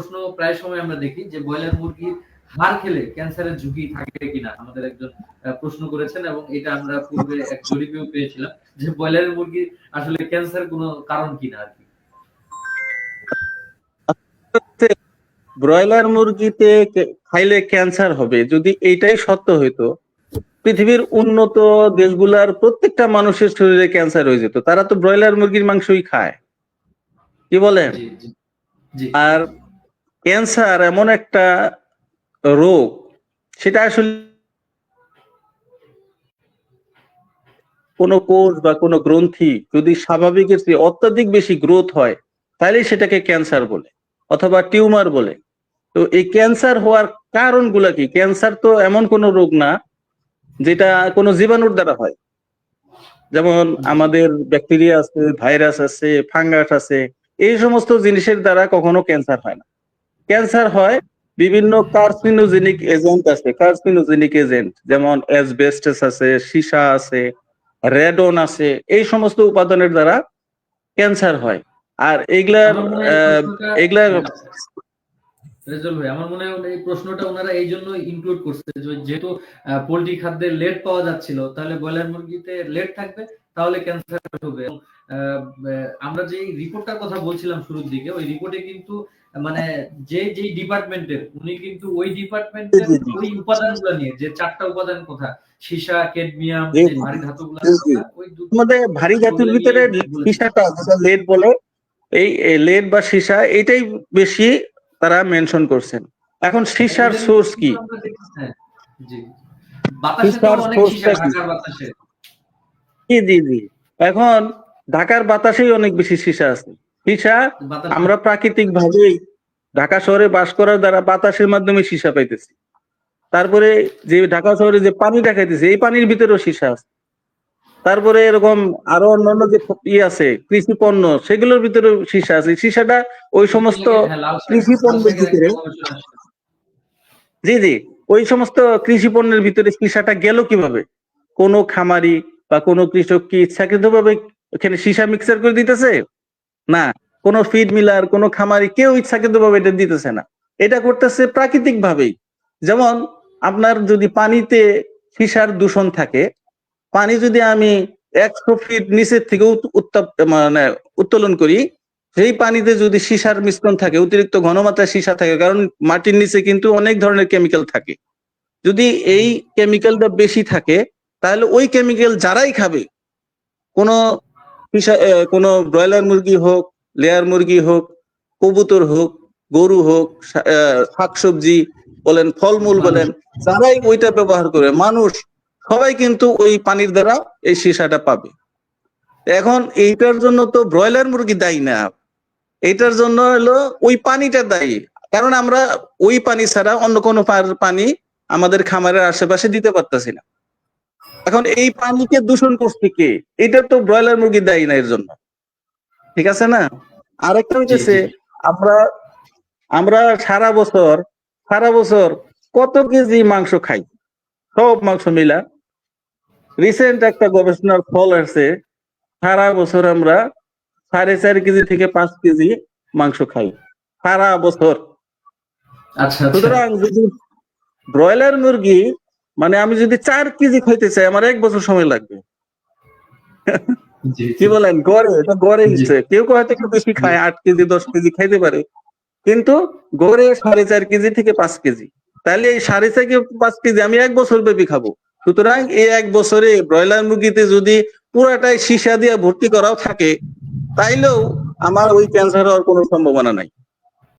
প্রশ্ন প্রায় সময় আমরা দেখি যে ব্রয়লার মুরগির হাড় খেলে ক্যান্সারের ঝুঁকি থাকে কিনা? আমাদের একজন প্রশ্ন করেছেন এবং এটা আমরা পূর্বে এক জরিপেও পেয়েছিলাম যে ব্রয়লারের মুরগি আসলে ক্যান্সার কোনো কারণ কিনা আর কি। ব্রয়লার মুরগিতে খাইলে ক্যান্সার হবে। যদি এইটাই সত্য হইতো পৃথিবীর উন্নত দেশগুলার প্রত্যেকটা মানুষের শরীরে ক্যান্সার হয়ে যেত। তারা তো ব্রয়লার মুরগির মাংসই খায়। কি বলেন? আর ক্যান্সার এমন একটা রোগ, সেটা আসলে কোনো কোষ বা কোনো গ্রন্থি যদি স্বাভাবিকের চেয়ে অত্যাধিক বেশি গ্রোথ হয় তাহলে সেটাকে ক্যান্সার বলে অথবা টিউমার বলে। তো এই ক্যান্সার হওয়ার কারণগুলা কি? ক্যান্সার তো এমন কোনো রোগ না, যেটা কোনো জীবাণুর দ্বারা হয়। যেমন আমাদের ব্যাকটেরিয়া আছে, ভাইরাস আছে, ফাঙ্গাস আছে, এই সমস্ত জিনিসের দ্বারা কখনো ক্যান্সার হয় না। ক্যান্সার হয় বিভিন্ন কার্সিনোজেনিক এজেন্ট আছে কার্সিনোজেনিক এজেন্ট যেমন অ্যাসবেস্টাস আছে সীসা আছে রেডন আছে এই সমস্ত উপাদানের দ্বারা ক্যান্সার হয়। আর এগুলার এগুলার রেজাল ভাই আমার মনে হয় এই প্রশ্নটা ওনারা এই জন্য ইনক্লুড করছে যে- যেহেতু পোল্ট্রি খাদ্যে লেড পাওয়া যাচ্ছিল তাহলে ব্রয়লার মুরগিতে লেড থাকবে? তাহলে ক্যান্সার হবে। আমরা যে রিপোর্টটার কথা বলছিলাম শুরুর দিকে ওই রিপোর্টে কিন্তু মানে যে যে ডিপার্টমেন্টের উনি কিন্তু ওই ডিপার্টমেন্টের। ওই উপাদানগুলো নিয়ে যে চারটা উপাদান কথা সীসা কেডমিয়াম ভারী ধাতুগুলো মধ্যে ভারী ধাতুর ভিতরে সীসাটা যেটা লেড বলে এই লেড বা সীসা এটাই বেশি তারা মেনশন করছেন। এখন সীসার সোর্স কি? হ্যাঁ, জি। বাতাসে তো অনেক সীসা বাতাসে। জি জি জি। এখন ঢাকার বাতাসেই অনেক বেশি সীসা আছে। সীসা আমরা প্রাকৃতিক ভাবেই ঢাকা শহরে বাস করার দ্বারা বাতাসের মাধ্যমে সীসা পাইতেছি। তারপরে যে ঢাকা শহরে যে পানি দেখাইতেছে এই পানির ভিতরেও সীসা আছে। তারপরে এরকম আরও অন্যান্য যে ই আছে কৃষি পণ্য সেগুলোর ভিতরেও সীসা আছে। সীসাটা ওই সমস্ত হ্যাঁ, কৃষি পণ্যের ভিতরে। জি জি। ওই সমস্ত কৃষি পণ্যের ভিতরে সীসাটা গেল কীভাবে? কোন খামারি বা কোনো কৃষক কি ইচ্ছাকৃত ভাবে এখানে সীসা মিক্সার করে দিতেছে? না, কোন ফিড মিলার কোন খামারি কেউ ইচ্ছাকৃত ভাবে এটা দিতেছে না। এটা করতেছে প্রাকৃতিক ভাবেই যেমন আপনার যদি পানিতে সীসার দূষণ থাকে, পানি যদি আমি একশো ফিট নিচের থেকে উত- উত্তাপ মানে উত্তোলন করি, সেই পানিতে যদি সীসার মিশ্রণ থাকে, অতিরিক্ত ঘনমাত্রায় সীসা থাকে, কারণ মাটির নিচে কিন্তু অনেক ধরনের কেমিক্যাল থাকে। যদি এই কেমিক্যালটা বেশি থাকে তাহলে ওই কেমিক্যাল যারাই খাবে কোনো কোনো ব্রয়লার মুরগি হোক লেয়ার মুরগি হোক কবুতর হোক গরু হোক শাকসবজি বলেন ফলমূল বলেন যারাই ওইটা ব্যবহার করে মানুষ সবাই কিন্তু ওই পানির দ্বারা এই সীসাটা পাবে। এখন এইটার জন্য তো ব্রয়লার মুরগি দায়ী না। এইটার জন্য হলো ওই পানিটা দায়ী। কারণ আমরা ওই পানি ছাড়া অন্য কোনো পানি আমাদের খামারের আশেপাশে দিতে পারতেছি না। এখন এই পানিকে দূষণ করছে কে? এটা তো ব্রয়লার মুরগি দায়ী না এর জন্য। ঠিক আছে না? আরেকটা হইতেছে। আমরা আমরা সারা বছর সারা বছর কত কেজি মাংস খাই? সব মাংস মিলা। রিসেন্ট একটা গবেষণার ফল আছে সারা বছর আমরা সাড়ে চার কেজি থেকে পাঁচ কেজি মাংস খাই। সারা বছর। আচ্ছা আচ্ছা। সুতরাং যদি ব্রয়লার মুরগি মানে আমি যদি চার কেজি খাইতে চাই আমার এক বছর সময় লাগবে। কি বলেন? গড়ে এটা গড়ে। হিসেবে কেউ কেউ হয়তো একটু বেশি খায় আট কেজি দশ কেজি খাইতে পারে। কিন্তু গড়ে সাড়ে চার কেজি থেকে পাঁচ কেজি। তাহলে এই সাড়ে চার পাঁচ কেজি আমি এক বছর ব্যাপী খাব। সুতরাং এই এক বছরে ব্রয়লার মুরগিতে যদি পুরাটাই সীসা দিয়ে ভর্তি করাও থাকে তাইলেও আমার ওই ক্যান্সার হওয়ার কোনো সম্ভাবনা নাই।